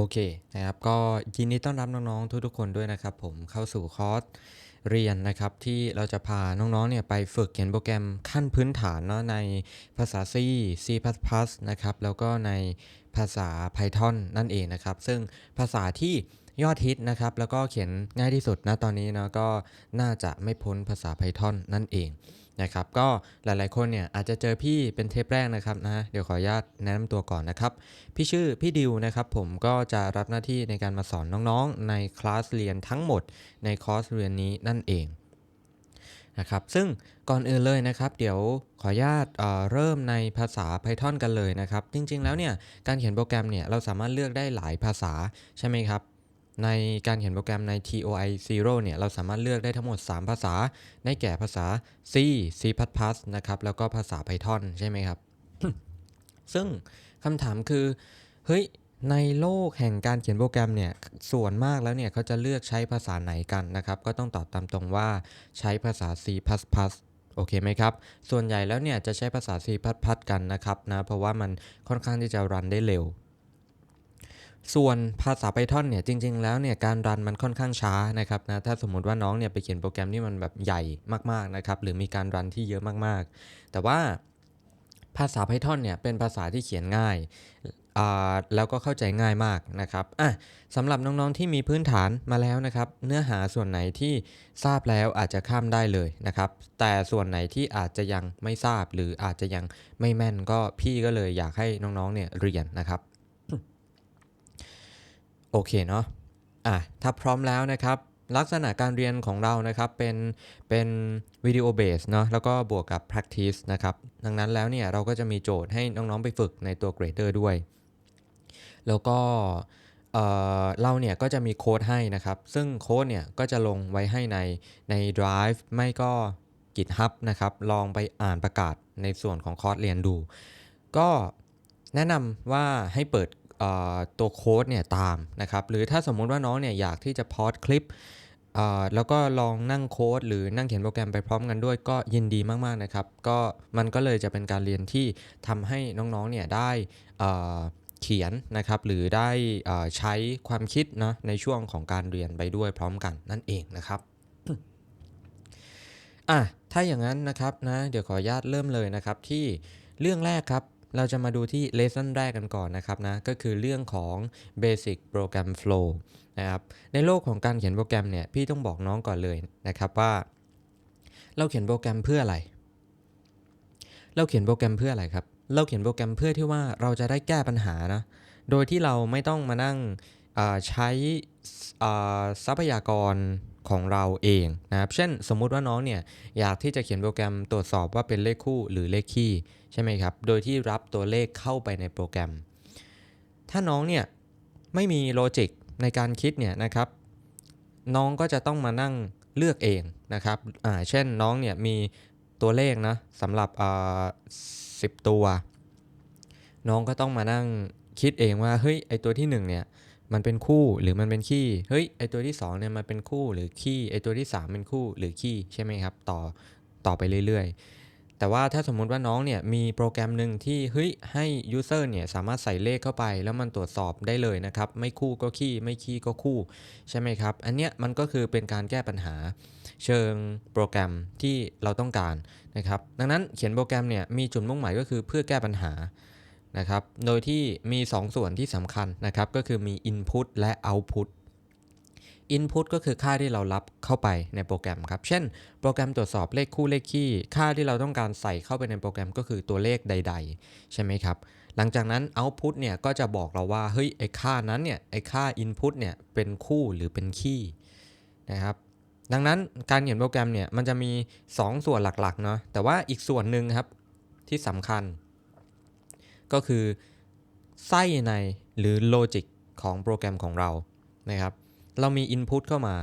โอเคนะครับก็ยินดีต้อนรับน้องๆทุกๆคนด้วยนะครับผมเข้าสู่คอร์สเรียนนะครับที่เราจะพาน้องๆเนี่ยไปฝึกเขียนโปรแกรมขั้นพื้นฐานเนาะในภาษา C C++ นะครับแล้วก็ในภาษา Python นั่นเองนะครับ ซึ่งภาษาที่ยอดฮิตนะครับแล้วก็เขียนง่ายที่สุดนะตอนนี้เนาะก็น่าจะไม่พ้นภาษา Python นั่นเอง นะครับก็หลายๆคนเนี่ยอาจจะเจอพี่เป็นเทปแรกนะครับนะเดี๋ยวขออนุญาตแนะนำตัวก่อนนะครับ พี่ชื่อพี่ดิวนะครับผมก็จะรับหน้าที่ในการมาสอนน้องๆ ในคลาสเรียนทั้งหมดในคอร์สเรียนนี้นั่นเองนะครับซึ่งก่อนอื่นเลยนะครับ เดี๋ยวขออนุญาตเเริ่มในภาษา Python กันเลยนะครับ จริงๆแล้วเนี่ยการเขียนโปรแกรมเนี่ยเราสามารถเลือกได้หลายภาษาใช่ไหมครับ ในการเขียนโปรแกรมใน TOI 0เนี่ยเราสามารถเลือกได้ทั้งหมด 3 ภาษา ได้แก่ภาษา C C++ นะครับแล้วก็ภาษา Python ใช่ไหมครับ ซึ่งคำถามคือ เฮ้ยในโลกแห่งการเขียนโปรแกรมเนี่ยส่วนมากแล้วเนี่ยเขาจะเลือกใช้ภาษาไหนกันนะครับ ก็ต้องตอบตามตรงว่าใช้ภาษา C++ โอเคไหมครับ ส่วนใหญ่แล้วเนี่ยจะใช้ภาษา C++ กันนะครับนะ เพราะว่ามันค่อนข้างที่จะรันได้เร็ว ส่วนภาษา Python เนี่ยจริง ๆ แล้วเนี่ยการรันมันค่อนข้างช้านะครับนะถ้าสมมุติว่าน้องเนี่ยไปเขียนโปรแกรมที่มันแบบใหญ่มากๆนะครับหรือมีการรันที่เยอะมากๆ แต่ว่าภาษา Python เนี่ยเป็นภาษาที่เขียนง่ายอ่าแล้วก็เข้าใจง่ายมากนะครับอะสำหรับน้องๆที่มีพื้นฐานมาแล้วนะครับ เนื้อหาส่วนไหนที่ทราบแล้วอาจจะข้ามได้เลยนะครับ แต่ส่วนไหนที่อาจจะยังไม่ทราบหรืออาจจะยังไม่แม่นก็พี่ก็เลยอยากให้น้องๆเนี่ยเรียนนะครับ โอเคเนาะอะถ้าพร้อมแล้วนะครับลักษณะการเรียนของเรานะครับเป็นเป็นวิดีโอเบสเนาะแล้วก็บวกกับ practice นะครับดังนั้นแล้วเนี่ยเราก็จะมีโจทย์ให้น้องๆไปฝึกในตัว Grader ด้วย แล้วก็เอ่อเราเนี่ยก็จะมีโค้ดให้นะครับ ซึ่งโค้ดเนี่ยก็จะลงไว้ให้ในใน Drive ไม่ก็ GitHub นะครับ ลองไปอ่านประกาศในส่วนของคอร์สเรียนดู ก็แนะนำว่าให้เปิด ตัวโค้ดเนี่ยตามนะครับ หรือถ้าสมมุติว่าน้องเนี่ยอยากที่จะพอดคลิปแล้วก็ลองนั่งโค้ดหรือนั่งเขียนโปรแกรมไปพร้อมกันด้วยก็ยินดีมากๆนะครับ ก็มันก็เลยจะเป็นการเรียนที่ทำให้น้องๆเนี่ยได้เขียนนะครับหรือได้ใช้ความคิดเนาะในช่วงของการเรียนไปด้วยพร้อมกันนั่นเองนะครับอะถ้าอย่างนั้นนะครับนะเดี๋ยวขออนุญาตเริ่มเลยนะครับที่เรื่องแรกครับ เราจะมาดูที่ lesson แรกกันก่อนนะครับนะ ก็คือเรื่องของ basic program flow นะครับ ในโลกของการเขียนโปรแกรมเนี่ย พี่ต้องบอกน้องก่อนเลยนะครับว่า เราเขียนโปรแกรมเพื่ออะไร เราเขียนโปรแกรมเพื่ออะไรครับ เราเขียนโปรแกรมเพื่อที่ว่าเราจะได้แก้ปัญหานะ โดยที่เราไม่ต้องมานั่งใช้ทรัพยากร ของเราเองนะครับ เช่นสมมุติว่าน้องเนี่ยอยากที่จะเขียนโปรแกรมตรวจสอบว่าเป็นเลขคู่หรือเลขคี่ใช่ไหมครับ โดยที่รับตัวเลขเข้าไปในโปรแกรม ถ้าน้องเนี่ยไม่มีโลจิกในการคิดเนี่ยนะครับน้องก็จะต้องมานั่งเลือกเองนะครับอ่าเช่นน้องเนี่ยมีตัวเลขนะสำหรับอ่าสิบตัว น้องก็ต้องมานั่งคิดเองว่าเฮ้ยไอตัวที่หนึ่งเนี่ย มันเป็นคู่หรือมันเป็นขี้เฮ้ยไอตัวที่สองเนี่ยมันเป็นคู่หรือขี้ไอตัวที่สามเป็นคู่หรือขี้ใช่ไหมครับต่อต่อไปเรื่อยๆ แต่ว่าถ้าสมมุติว่าน้องเนี่ยมีโปรแกรมหนึ่งที่เฮ้ยให้ user เนี่ยสามารถใส่เลขเข้าไป แล้วมันตรวจสอบได้เลยนะครับไม่คู่ก็ขี้ไม่ขี้ก็คู่ใช่ไหมครับอันเนี้ยมันก็คือเป็นการแก้ปัญหาเชิงโปรแกรมที่เราต้องการนะครับดังนั้นเขียนโปรแกรมเนี่ยมีจุดมุ่งหมายก็คือเพื่อแก้ปัญหา นะครับ โดยที่มี 2 ส่วนที่สำคัญนะครับ ก็คือมี input และ output input ก็คือค่าที่เรารับเข้าไปในโปรแกรมครับ เช่น โปรแกรมตรวจสอบเลขคู่เลขคี่ ค่าที่เราต้องการใส่เข้าไปในโปรแกรมก็คือตัวเลขใด ๆ ใช่ไหมครับ หลังจากนั้น output เนี่ยก็จะบอกเราว่า เฮ้ย ไอค่านั้นเนี่ย ไอค่า input เนี่ย เป็นคู่หรือเป็นคี่นะครับ ดังนั้นการเขียนโปรแกรมเนี่ย มันจะมี 2 ส่วนหลักๆ เนาะ แต่ว่าอีกส่วนหนึ่งครับที่สำคัญ ก็คือไส้ในหรือโลจิกของโปรแกรมของเรานะครับ เรามี Input เข้ามา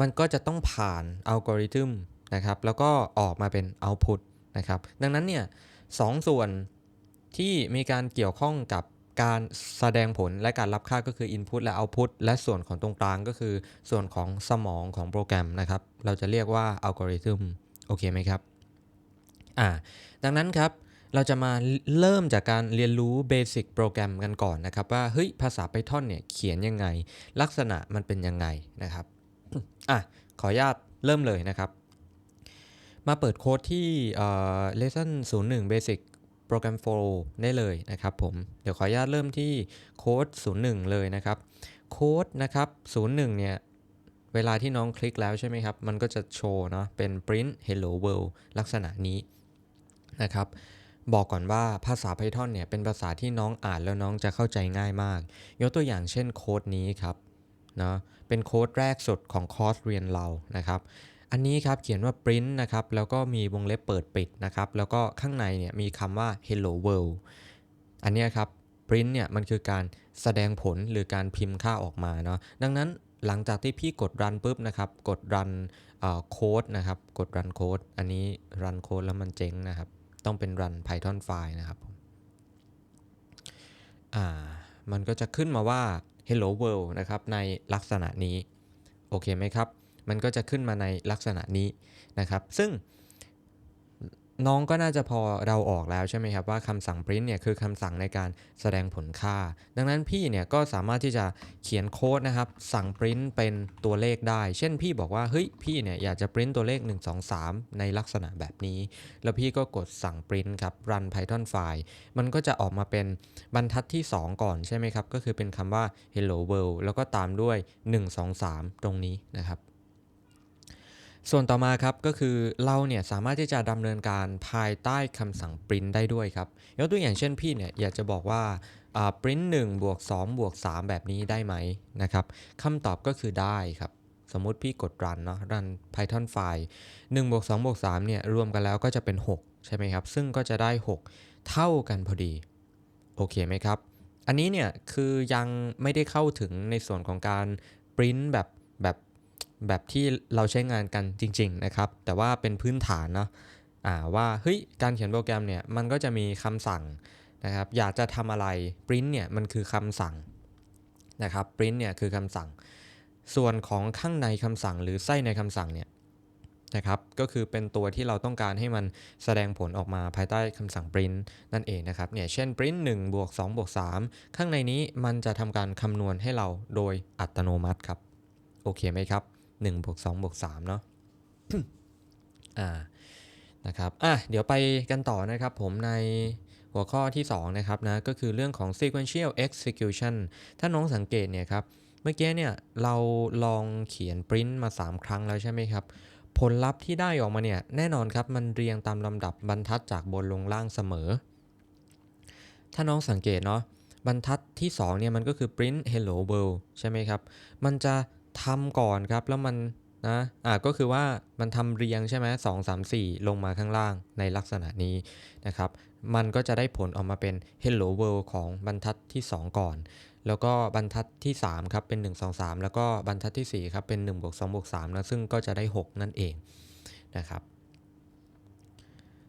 มันก็จะต้องผ่านอัลกอริทึมนะครับ แล้วก็ออกมาเป็น Output นะครับ ดังนั้นเนี่ยสองส่วนที่มีการเกี่ยวข้องกับการแสดงผลและการรับค่าก็คือ Input และ Output และส่วนของตรงกลางก็คือส่วนของสมองของโปรแกรมนะครับ เราจะเรียกว่าอัลกอริทึมโอเคไหมครับ อ่า ดังนั้นครับ เราจะมาเริ่มจากการเรียนรู้เบสิกโปรแกรมกันก่อนนะครับว่าเฮ้ยภาษา Python เนี่ยเขียนยังไง ลักษณะมันเป็นยังไงนะครับอะขออนุญาตเริ่มเลยนะครับ มาเปิดโค้ดที่เอ่อ lesson 01 basic program flow ได้เลยนะครับผม เดี๋ยวขออนุญาตเริ่มที่โค้ด 01 เลยนะครับ โค้ดนะครับ 01 เนี่ย เวลาที่น้องคลิกแล้วใช่ไหมครับ มันก็จะโชว์เนาะเป็น print hello world ลักษณะนี้นะครับ บอกก่อนว่าภาษา Python เนี่ยเป็นภาษาที่น้องอ่านแล้วน้องจะเข้าใจง่ายมาก ยกตัวอย่างเช่นโค้ดนี้ครับเนาะเป็นโค้ดแรกสุดของคอร์สเรียนเรานะครับ อันนี้ครับเขียนว่า print นะครับแล้วก็มีวงเล็บเปิดปิดนะครับแล้วก็ข้างในเนี่ยมีคำว่า hello world อันนี้ครับ print เนี่ยมันคือการแสดงผลหรือการพิมพ์ค่าออกมาเนาะดังนั้นหลังจากที่พี่กด run ปุ๊บนะครับ กด run โค้ดนะครับ กด run code อันนี้ run code แล้วมันเจ๊งนะครับ ต้องเป็น run python file นะครับผมอ่ามันก็จะขึ้นมาว่า hello world นะครับในลักษณะนี้ โอเคไหมครับ มันก็จะขึ้นมาในลักษณะนี้นะครับ ซึ่ง น้องก็น่าจะพอเราออกแล้วใช่ไหมครับว่าคำสั่ง print เนี่ยคือคำสั่งในการแสดงผลค่า ดังนั้นพี่เนี่ยก็สามารถที่จะเขียนโค้ดนะครับสั่ง print เป็นตัวเลขได้ เช่นพี่บอกว่าเฮ้ยพี่เนี่ยอยากจะ print ตัวเลข 1 2 3 ในลักษณะแบบนี้ แล้วพี่ก็กดสั่ง print ครับ run python file มันก็จะออกมาเป็นบรรทัดที่ 2 ก่อนใช่ไหมครับก็คือเป็นคำว่า hello world แล้วก็ตามด้วย 1 2 3 ตรงนี้นะครับ ส่วนต่อมาครับก็คือเราเนี่ยสามารถที่จะดำเนินการภายใต้คำสั่ง print ได้ด้วยครับยกตัวอย่างเช่นพี่เนี่ยอยากจะบอกว่า print 1บวก2บวก3แบบนี้ได้ไหมนะครับคำตอบก็คือได้ครับ สมมุติพี่กด run เนาะ run python file 1บวก2บวก3เนี่ยรวมกันแล้วก็จะเป็น 6 ใช่ไหมครับ ซึ่งก็จะได้ 6 เท่ากันพอดี โอเคไหมครับ อันนี้เนี่ยคือยังไม่ได้เข้าถึงในส่วนของการ print แบบแบบ แบบที่เราใช้งานกันจริง ๆ นะครับ แต่ว่าเป็นพื้นฐานเนาะว่าเฮ้ยการเขียนโปรแกรมเนี่ยมันก็จะมีคำสั่งนะครับอยากจะทำอะไร print เนี่ยมันคือคำสั่งนะครับ print เนี่ยคือคำสั่ง ส่วนของข้างในคำสั่งหรือไส้ในคำสั่งเนี่ยนะครับก็คือเป็นตัวที่เราต้องการให้มันแสดงผลออกมาภายใต้คำสั่ง print นั่นเองนะครับเนี่ยเช่น print 1บวก2บวก3ข้างในนี้มันจะทำการคำนวณให้เราโดยอัตโนมัติครับ โอเคไหมครับ 1บวก2บวก3เนาะอ่านะครับอะเดี๋ยวไปกันต่อนะครับผมในหัวข้อที่ 2 นะครับนะ ก็คือเรื่องของ sequential execution ถ้าน้องสังเกตเนี่ยครับ เมื่อกี้เนี่ยเราลองเขียน print มา 3 ครั้งแล้วใช่ไหมครับ ผลลัพธ์ที่ได้ออกมาเนี่ย แน่นอนครับมันเรียงตามลำดับบรรทัดจากบนลงล่างเสมอ ถ้าน้องสังเกตเนาะบรรทัดที่ 2 เนี่ยมันก็คือ print hello world ใช่ไหมครับ มันจะ ทำก่อนครับแล้วมันนะอ่าก็คือว่ามันทำเรียงใช่ไหมสองสามสี่ลงมาข้างล่างในลักษณะนี้นะครับ มันก็จะได้ผลออกมาเป็น hello world ของบรรทัดที่ 2 ก่อน แล้วก็บรรทัดที่ 3 ครับ เป็น 1 2 3 แล้วก็บรรทัดที่ 4 ครับ เป็น1บวก2บวก3นะซึ่งก็จะได้ 6 นั่นเองนะครับ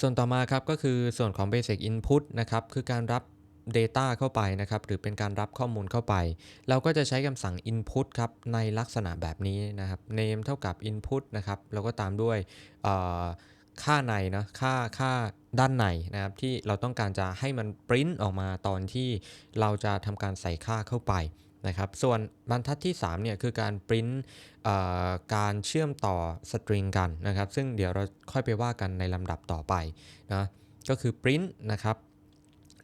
ส่วนต่อมาครับก็คือส่วนของ basic input นะครับคือการรับ Data เข้าไปนะครับ หรือเป็นการรับข้อมูลเข้าไป เราก็จะใช้คำสั่ง input ครับ ในลักษณะแบบนี้นะครับ name เท่ากับ input นะครับ แล้วก็ตามด้วยค่าในนะค่าค่าด้านในนะครับ ที่เราต้องการจะให้มันปริ้นออกมาตอนที่เราจะทำการใส่ค่าเข้าไปนะครับส่วนบรรทัดที่3เนี่ยคือการปริ้นการเชื่อมต่อสตริงกันนะครับ ซึ่งเดี๋ยวเราค่อยไปว่ากันในลำดับต่อไปนะก็คือปริ้นนะครับ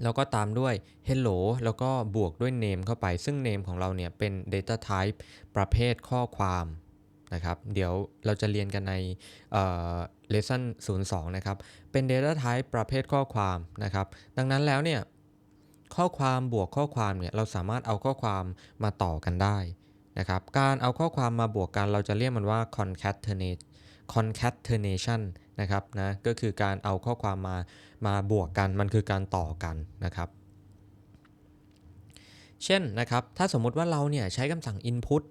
แล้วก็ตามด้วย hello แล้วก็บวกด้วย name เข้าไป ซึ่ง name ของเราเนี่ยเป็น data type ประเภทข้อความนะครับ เดี๋ยวเราจะเรียนกันใน lesson 02 นะครับ เป็น data type ประเภทข้อความนะครับ ดังนั้นแล้วเนี่ย ข้อความบวกข้อความเนี่ย เราสามารถเอาข้อความมาต่อกันได้นะครับ การเอาข้อความมาบวกกัน เราจะเรียกมันว่า concatenate concatenation นะครับนะก็คือการเอาข้อความมามาบวกกันมันคือการต่อกันนะครับ เช่นนะครับถ้าสมมุติว่าเราเนี่ยใช้คำสั่ง input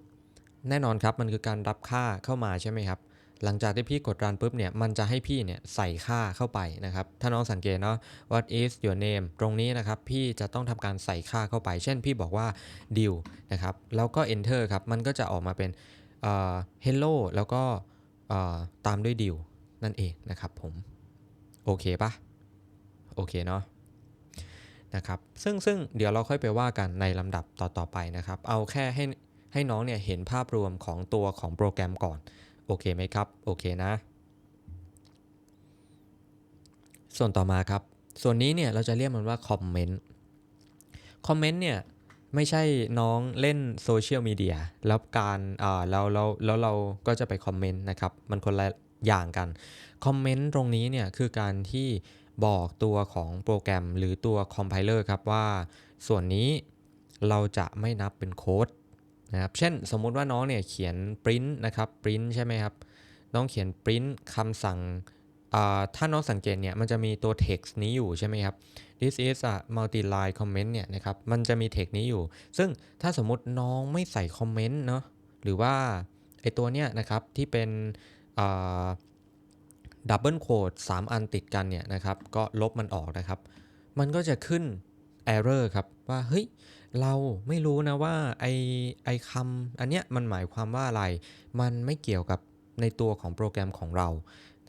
แน่นอนครับมันคือการรับค่าเข้ามาใช่ไหมครับหลังจากที่พี่กดรันปุ๊บเนี่ยมันจะให้พี่เนี่ยใส่ค่าเข้าไปนะครับ ถ้าน้องสังเกตเนาะ what is your name ตรงนี้นะครับ พี่จะต้องทำการใส่ค่าเข้าไป เช่นพี่บอกว่า deal นะครับ แล้วก็ enter ครับ มันก็จะออกมาเป็น hello แล้วก็ตามด้วย deal นั่นเองนะครับผม โอเคปะโอเคเนาะนะครับซึ่งซึ่งเดี๋ยวเราค่อยไปว่ากันในลำดับต่อๆไปนะครับ เอาแค่ให้ให้น้องเนี่ยเห็นภาพรวมของตัวของโปรแกรมก่อน โอเคไหมครับ โอเคนะ ส่วนต่อมาครับ ส่วนนี้เนี่ยเราจะเรียกมันว่าคอมเมนต์คอมเมนต์เนี่ยไม่ใช่น้องเล่นโซเชียลมีเดียแล้วการอ่าแล้วแล้วแล้วเราก็จะไปคอมเมนต์นะครับ มันคนละ อย่างกัน คอมเมนต์ตรงนี้เนี่ยคือการที่บอกตัวของโปรแกรมหรือตัวคอมไพเลอร์ครับว่า ส่วนนี้เราจะไม่นับเป็นโค้ดนะครับ เช่นสมมุติว่าน้องเนี่ยเขียน print นะครับ print ใช่ไหมครับ น้องเขียน print คำสั่งถ้าน้องสังเกตเนี่ยมันจะมีตัว text นี้อยู่ใช่ไหมครับ this is a multi-line comment เนี่ยนะครับมันจะมี text นี้อยู่ ซึ่งถ้าสมมติน้องไม่ใส่คอมเมนต์เนาะหรือว่าไอตัวเนี้ยนะครับที่เป็น ดับเบิลโคด3อันติดกันเนี่ยนะครับ ก็ลบมันออกนะครับ มันก็จะขึ้น error ครับ ว่า เฮ้ย เราไม่รู้นะว่า ไอไอคำอันเนี้ยมันหมายความว่าอะไร มันไม่เกี่ยวกับในตัวของโปรแกรมของเรา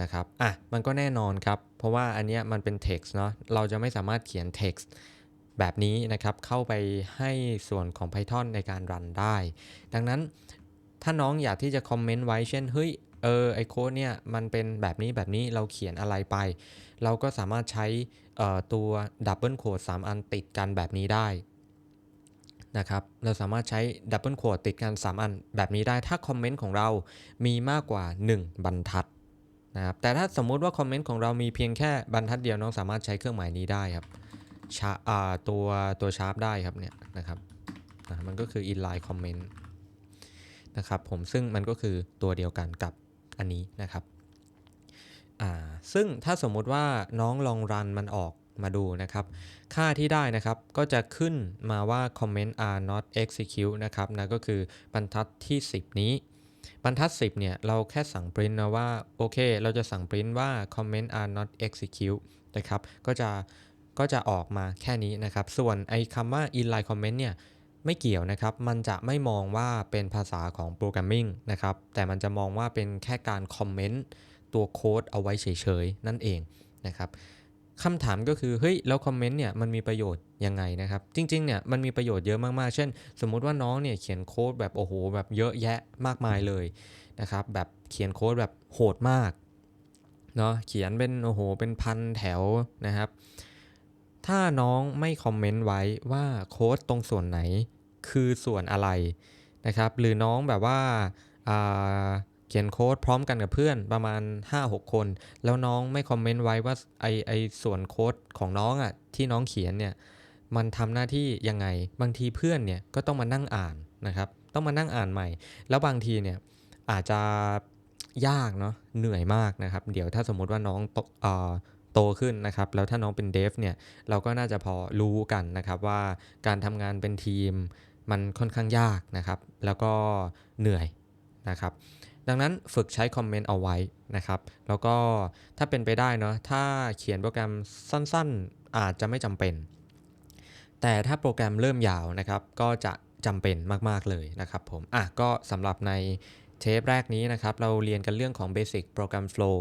นะครับ อะ มันก็แน่นอนครับ เพราะว่าอันเนี้ยมันเป็น text เนาะ เราจะไม่สามารถเขียน text แบบนี้นะครับ เข้าไปให้ส่วนของ Python ในการรันได้ ดังนั้นถ้าน้องอยากที่จะคอมเมนต์ไว้เช่น เฮ้ย เออไอโค้ดเนี่ยมันเป็นแบบนี้แบบนี้เราเขียนอะไรไป เราก็สามารถใช้ตัวดับเบิลโคด3อันติดกันแบบนี้ได้นะครับเราสามารถใช้ดับเบิลโคดติดกัน 3 อันแบบนี้ได้ถ้าคอมเมนต์ของเรามีมากกว่า 1 บรรทัดนะครับแต่ถ้าสมมุติว่าคอมเมนต์ของเรามีเพียงแค่บรรทัดเดียวน้องสามารถใช้เครื่องหมายนี้ได้ครับชาตัวตัวชาร์ปได้ครับเนี่ยนะครับมันก็คือ inline comment นะครับผมซึ่งมันก็คือตัวเดียวกันกับ อันนี้นะครับซึ่งถ้าสมมุติว่าน้องลองรันมันออกมาดูนะครับ ค่าที่ได้นะครับก็จะขึ้นมาว่า comment are not execute นะครับนะก็คือบรรทัดที่ 10 นี้ บรรทัด 10 เนี่ย เราแค่สั่ง print นะว่า โอเค เราจะสั่ง print ว่า comment are not execute นะครับ ก็จะก็จะออกมาแค่นี้นะครับ ส่วนไอ้คำว่า inline comment เนี่ย ไม่เกี่ยวนะครับ มันจะไม่มองว่าเป็นภาษาของโปรแกรมมิ่งนะครับ แต่มันจะมองว่าเป็นแค่การคอมเมนต์ตัวโค้ดเอาไว้เฉยๆ นั่นเองนะครับคำถามก็คือ เฮ้ย แล้วคอมเมนต์เนี่ยมันมีประโยชน์ยังไงนะครับ จริงๆเนี่ยมันมีประโยชน์เยอะมากๆ เช่น สมมุติว่าน้องเนี่ยเขียนโค้ดแบบโอ้โหแบบเยอะแยะมากมายเลยนะครับ แบบเขียนโค้ดแบบโหดมากเนาะเขียนเป็นโอ้โหเป็นพันแถวนะครับ ถ้าน้องไม่คอมเมนต์ไว้ว่าโค้ดตรงส่วนไหน คือส่วนอะไรนะครับ หรือน้องแบบว่าเขียนโค้ดพร้อมกันกับเพื่อนประมาณ 5-6 คน แล้วน้องไม่คอมเมนต์ไว้ว่าไอไอส่วนโค้ดของน้องอะ่ะที่น้องเขียนเนี่ยมันทำหน้าที่ยังไง บางทีเพื่อนเนี่ยก็ต้องมานั่งอ่านนะครับ ต้องมานั่งอ่านใหม่ แล้วบางทีเนี่ยอาจจะยากเนาะเหนื่อยมากนะครับ เดี๋ยวถ้าสมมุติว่าน้องโตโตขึ้นนะครับ แล้วถ้าน้องเป็นเดฟเนี่ยเราก็น่าจะพอรู้กันนะครับว่าการทำงานเป็นทีม มันค่อนข้างยากนะครับ แล้วก็เหนื่อยนะครับ ดังนั้นฝึกใช้คอมเมนต์เอาไว้นะครับ แล้วก็ถ้าเป็นไปได้เนาะถ้าเขียนโปรแกรมสั้นๆ อาจจะไม่จำเป็น แต่ถ้าโปรแกรมเริ่มยาวนะครับ ก็จะจำเป็นมากๆเลยนะครับผม อะก็สำหรับใน เทปแรกนี้นะครับเราเรียนกันเรื่องของ Basic Program Flow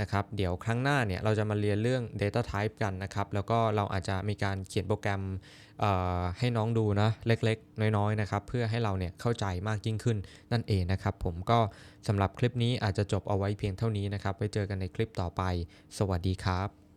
นะครับเดี๋ยวครั้งหน้าเนี่ยเราจะมาเรียนเรื่อง Data Type กันนะครับ แล้วก็เราอาจจะมีการเขียนโปรแกรมให้น้องดูนะเล็กๆ น้อยๆนะครับเพื่อให้เราเนี่ยเข้าใจมากยิ่งขึ้นนั่นเองนะครับ ผมก็สำหรับคลิปนี้อาจจะจบเอาไว้เพียงเท่านี้นะครับไว้เจอกันในคลิปต่อไป สวัสดีครับ